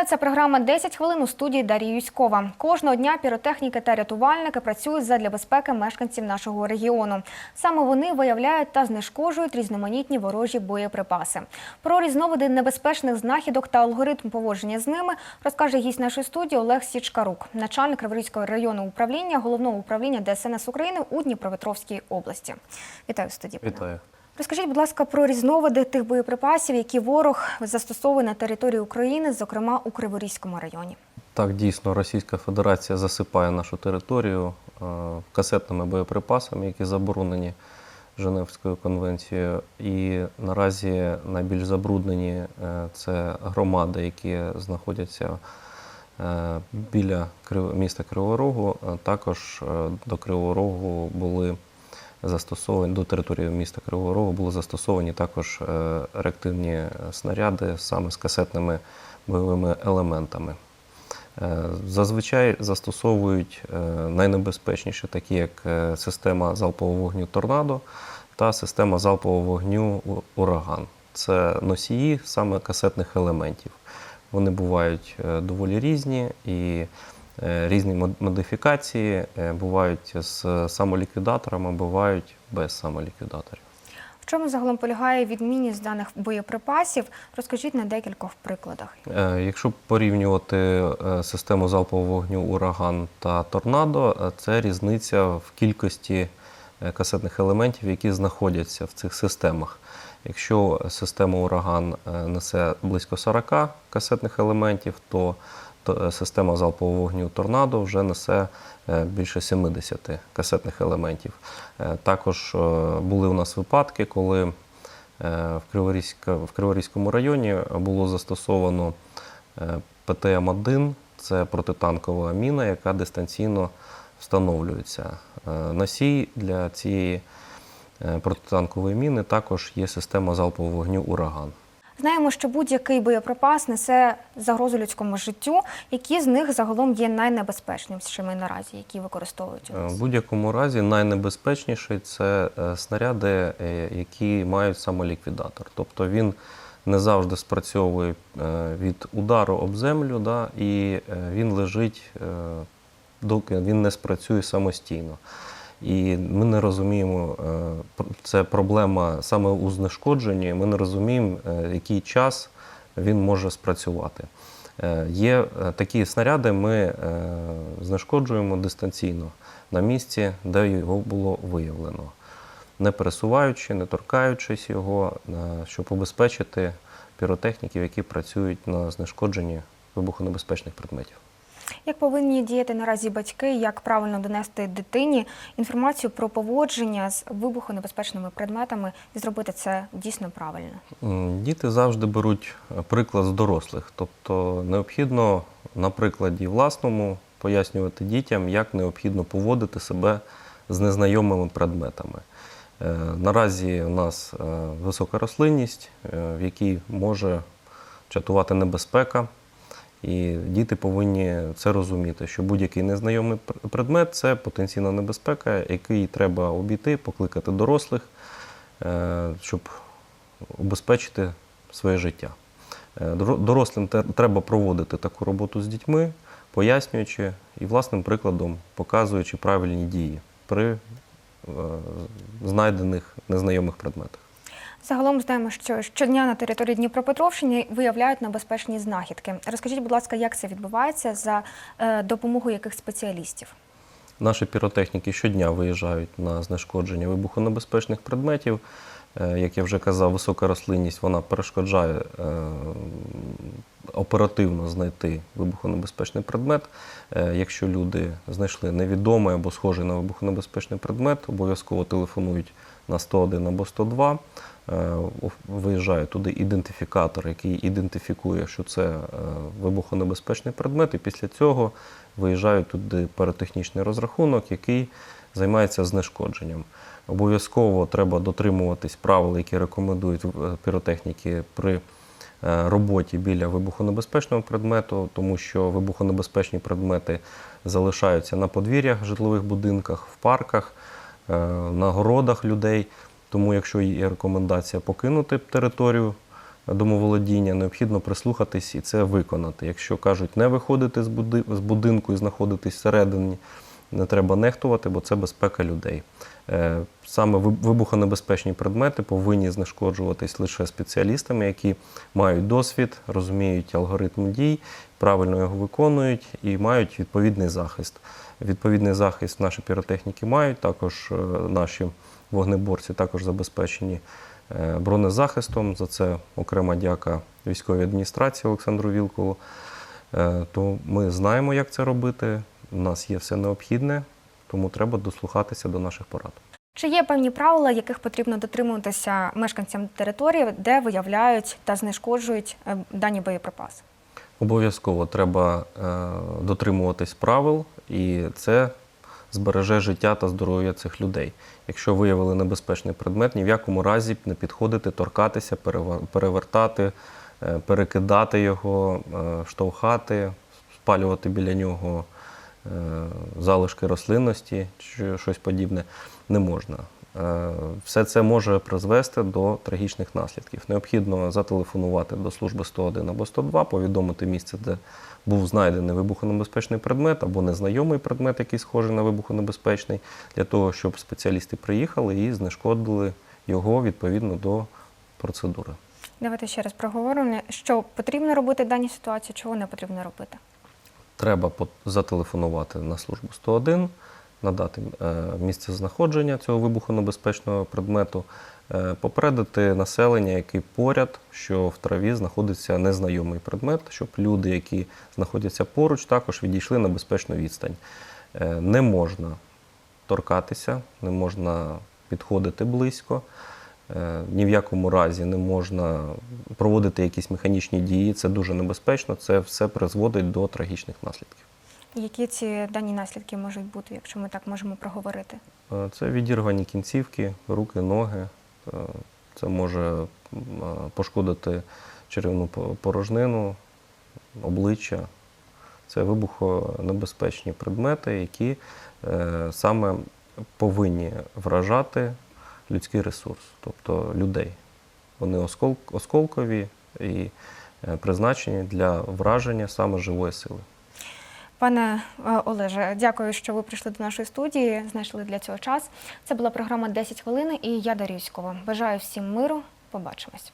Вітаю, програма «10 хвилин у студії Дар'я Юськова. Кожного дня піротехніки та рятувальники працюють задля безпеки мешканців нашого регіону. Саме вони виявляють та знешкоджують різноманітні ворожі боєприпаси. Про різновиди небезпечних знахідок та алгоритм поводження з ними розкаже гість нашої студії Олег Січкарук, начальник Криворізького районного управління головного управління ДСНС України у Дніпропетровській області. Вітаю в студії. Вітаю. Розкажіть, будь ласка, про різновиди тих боєприпасів, які ворог застосовує на території України, зокрема у Криворізькому районі. Так, дійсно, Російська Федерація засипає нашу територію е, касетними боєприпасами, які заборонені Женевською конвенцією. І наразі найбільш забруднені е, це громади, які знаходяться е, біля міста Кривого Рогу. Е, Також до Кривого Рогу були застосовані до території міста Кривого Рогу були застосовані також е, реактивні снаряди саме з касетними бойовими елементами. Е, Зазвичай застосовують е, найнебезпечніші, такі як е, система залпового вогню торнадо та система залпового вогню ураган. Це носії саме касетних елементів. Вони бувають е, доволі різні і е, різні модифікації е, бувають з самоліквідаторами, бувають без самоліквідаторів. В чому загалом полягає відмінність даних боєприпасів? Розкажіть на декількох прикладах. Е, Якщо порівнювати е, систему залпового вогню ураган та торнадо, е, це різниця в кількості е, касетних елементів, які знаходяться в цих системах. Якщо система ураган е, несе близько 40 касетних елементів, то е, система залпового вогню торнадо вже несе е, більше 70 касетних елементів. Е, Також е, були у нас випадки, коли Е, в, Криворізькому районі було застосовано е, ПТМ-1, це протитанкова міна, яка дистанційно встановлюється. Е, Носій для цієї е, протитанкової міни також є система залпового вогню ураган. Знаємо, що будь-який боєприпас несе загрозу людському життю. Які з них загалом є найнебезпечнішими наразі, які використовують у Е, нас? В будь-якому разі найнебезпечніший це е, снаряди, е, які мають самоліквідатор. Тобто він не завжди спрацьовує від удару об землю, да, і він лежить, доки він не спрацює самостійно. І ми не розуміємо, е, це проблема саме у знешкодженні. Ми не розуміємо, е, який час він може спрацювати. Е, Є такі снаряди, ми знешкоджуємо дистанційно на місці, де його було виявлено, не пересуваючи, не торкаючись його, щоб убезпечити піротехніків, які працюють на знешкодженні вибухонебезпечних предметів. Як повинні діяти наразі батьки, як правильно донести дитині інформацію про поводження з вибухонебезпечними предметами і зробити це дійсно правильно? Діти завжди беруть е, приклад з дорослих, тобто необхідно на прикладі власному пояснювати дітям, як необхідно поводити себе з незнайомими предметами. Е, Наразі у нас е, висока рослинність, в якій може чатувати небезпека. І діти повинні це розуміти, що будь-який незнайомий предмет це потенційна небезпека, який треба обійти, покликати дорослих, е, щоб убезпечити своє життя. Е, Дорослим треба проводити таку роботу з дітьми, пояснюючи і власним прикладом показуючи правильні дії при е, знайдених незнайомих предметах. Загалом знаємо, що щодня на території Дніпропетровщини виявляють небезпечні знахідки. Розкажіть, будь ласка, як це відбувається за е, допомогою яких спеціалістів? Наші піротехніки щодня виїжджають на знешкодження вибухонебезпечних предметів. Е, Як я вже казав, висока рослинність вона перешкоджає е, оперативно знайти вибухонебезпечний предмет. Якщо люди знайшли невідомий або схожий на вибухонебезпечний предмет, обов'язково телефонують на 101 або 102. Е, Виїжджає туди ідентифікатор, який ідентифікує, що це е, вибухонебезпечний предмет, і після цього виїжджають туди піротехнічний розрахунок, який займається знешкодженням. Обов'язково треба дотримуватись правил, які рекомендують е, піротехніки при роботі біля вибухонебезпечного предмету, тому що вибухонебезпечні предмети залишаються на подвір'ях, житлових будинках, в парках, на городах людей. Тому, якщо є рекомендація покинути територію домоволодіння, необхідно прислухатись і це виконати. Якщо кажуть не виходити з будинку і знаходитись всередині, не треба нехтувати, бо це безпека людей. Е, Саме вибухонебезпечні предмети повинні знешкоджуватись лише спеціалістами, які мають досвід, розуміють алгоритм дій, правильно його виконують і мають відповідний захист. Відповідний захист наші піротехніки мають, також е, наші вогнеборці також забезпечені е, бронезахистом. За це окрема дяка військовій адміністрації Олександру Вілкову. Е, То ми знаємо, як це робити. У нас є все необхідне, тому треба дослухатися до наших порад. Чи є певні правила, яких потрібно дотримуватися мешканцям території, де виявляють та знешкоджують е, дані боєприпаси? Обов'язково треба дотримуватись правил, і це збереже життя та здоров'я цих людей. Якщо виявили небезпечний предмет, ні в якому разі не підходити, торкатися, перевертати, е, перекидати його, е, штовхати, спалювати біля нього е, залишки рослинності чи щось подібне не можна. Е, Все це може призвести до трагічних наслідків. Необхідно зателефонувати до служби 101 або 102, повідомити місце, де був знайдений вибухонебезпечний предмет або незнайомий предмет, який схожий на вибухонебезпечний, для того, щоб спеціалісти приїхали і знешкодили його відповідно до процедури. Давайте ще раз проговоримо, що потрібно робити в даній ситуації, чого не потрібно робити. Треба зателефонувати на службу 101, надати е, місце знаходження цього вибухонебезпечного предмету, е, попередити населення, який поряд, що в траві знаходиться незнайомий предмет, щоб люди, які знаходяться поруч, також відійшли на безпечну відстань. Е, Не можна торкатися, не можна підходити близько. Ні в якому разі не можна проводити якісь механічні дії, це дуже небезпечно, це все призводить до трагічних наслідків. Які ці дані наслідки можуть бути, якщо ми так можемо проговорити? Е, Це відірвані кінцівки, руки, ноги. Е, Це може е, пошкодити черевну порожнину, обличчя. Це вибухонебезпечні предмети, які саме повинні вражати людський ресурс, тобто людей. Вони осколкові і призначені для враження саме живої сили. Пане е, Олеже, дякую, що ви прийшли до нашої студії, знайшли для цього час. Це була програма «10 хвилин і я Дар'я Юськова. Бажаю всім миру. Побачимось.